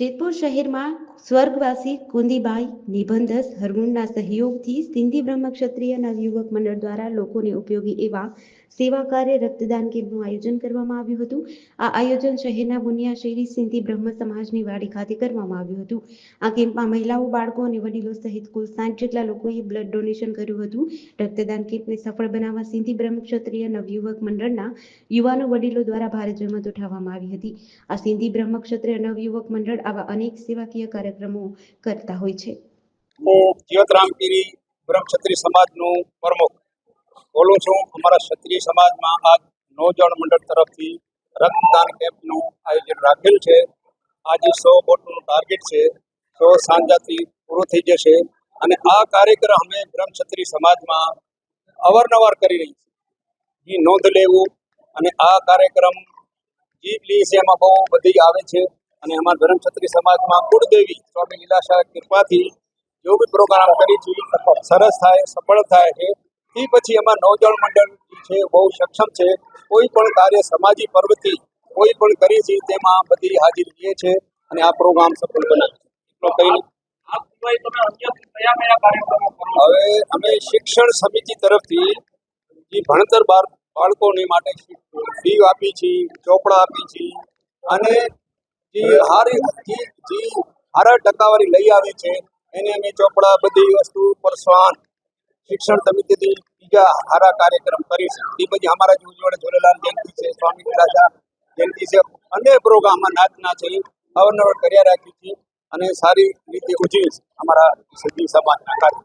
જેતપુર શહેરમાં સ્વર્ગવાસી કુંદીબાઈ નિબંધસ હરગુણના સહયોગથી સિંધી બ્રહ્મક્ષત્રિય નવયુવક મંડળ દ્વારા લોકોને ઉપયોગી એવા સેવા કાર્ય રક્તદાન કેમ્પનું આયોજન કરવામાં આવ્યું હતું. આ આયોજન શહેરના બુનિયા શેરી સિંધી બ્રહ્મ સમાજની વાડી ખાતે કરવામાં આવ્યું હતું. આ કેમ્પમાં મહિલાઓ, બાળકો અને વડીલો સહિત કુલ સાઠ જેટલા લોકોએ બ્લડ ડોનેશન કર્યું હતું. રક્તદાન કેમ્પને સફળ બનાવવા સિંધી બ્રહ્મક્ષત્રિય નવયુવક મંડળના યુવાનો વડીલો દ્વારા ભારે જહેમત ઉઠાવવામાં આવી હતી. આ સિંધી બ્રહ્મક્ષત્રિય નવયુવક મંડળ આવા અનેક સેવાકીય કાર્યક્રમો કરતા હોય છે. જીવતરામગીરી બ્રહ્મક્ષત્રિય સમાજનું પ્રમુખ. બોલું છું, અમારા ક્ષત્રિય સમાજમાં આજ નવજણ મંડળ તરફથી રક્તદાન કેમ્પનું આયોજન રાખેલ છે. આજે સો બોટનું ટાર્ગેટ છે, સો સાંજાથી પૂરું થઈ જશે અને આ કાર્યક્રમ અમે બ્રહ્મક્ષત્રિય સમાજમાં અવારનવાર કરી રહી છે એ નોંધ લેવું અને આ કાર્યક્રમ જીભ લી છે એમાં બહુ બધી આવે છે. અને અમારા ધર્મક્ષત્રિય સમાજમાં કુળદેવી સ્વામી લીલાશાહ કૃપાથી જો બી પ્રોગ્રામ કરી છે. સરસ થાય, સફળ થાય છે. એ પછી એમાં નવજણ મંડળ છે, બહુ સક્ષમ છે. કોઈ પણ કાર્ય સમાજી પર્વતિ કોઈ પણ કરી છે, તેમાં બધી હાજરી લે છે અને આ પ્રોગ્રામ સફળ બનાવે એટલો હવે અમે શિક્ષણ સમિતિ તરફથી જે ભણતર બાળકોને માટે ફી આપી છે, ચોપડા આપી છે અને જે હારી જે હારા ટકાવારી લઈ આવી છે, એને અમે ચોપડા, બધી વસ્તુ પ્રોત્સાહન શિક્ષણ સમિતિથી બીજા સારા કાર્યક્રમ કરીશું. એ પછી અમારા જે ઉજ્જવળ ઝૂલેલાલ જયંતિ છે, સ્વામી રાજા જયંતિ છે. અન્ય પ્રોગ્રામમાં નાચના છે અવનવર કર્યા રાખી છે અને સારી રીતે ઉજવીશ અમારા સિદ્ધિ સમાજના કાર્ય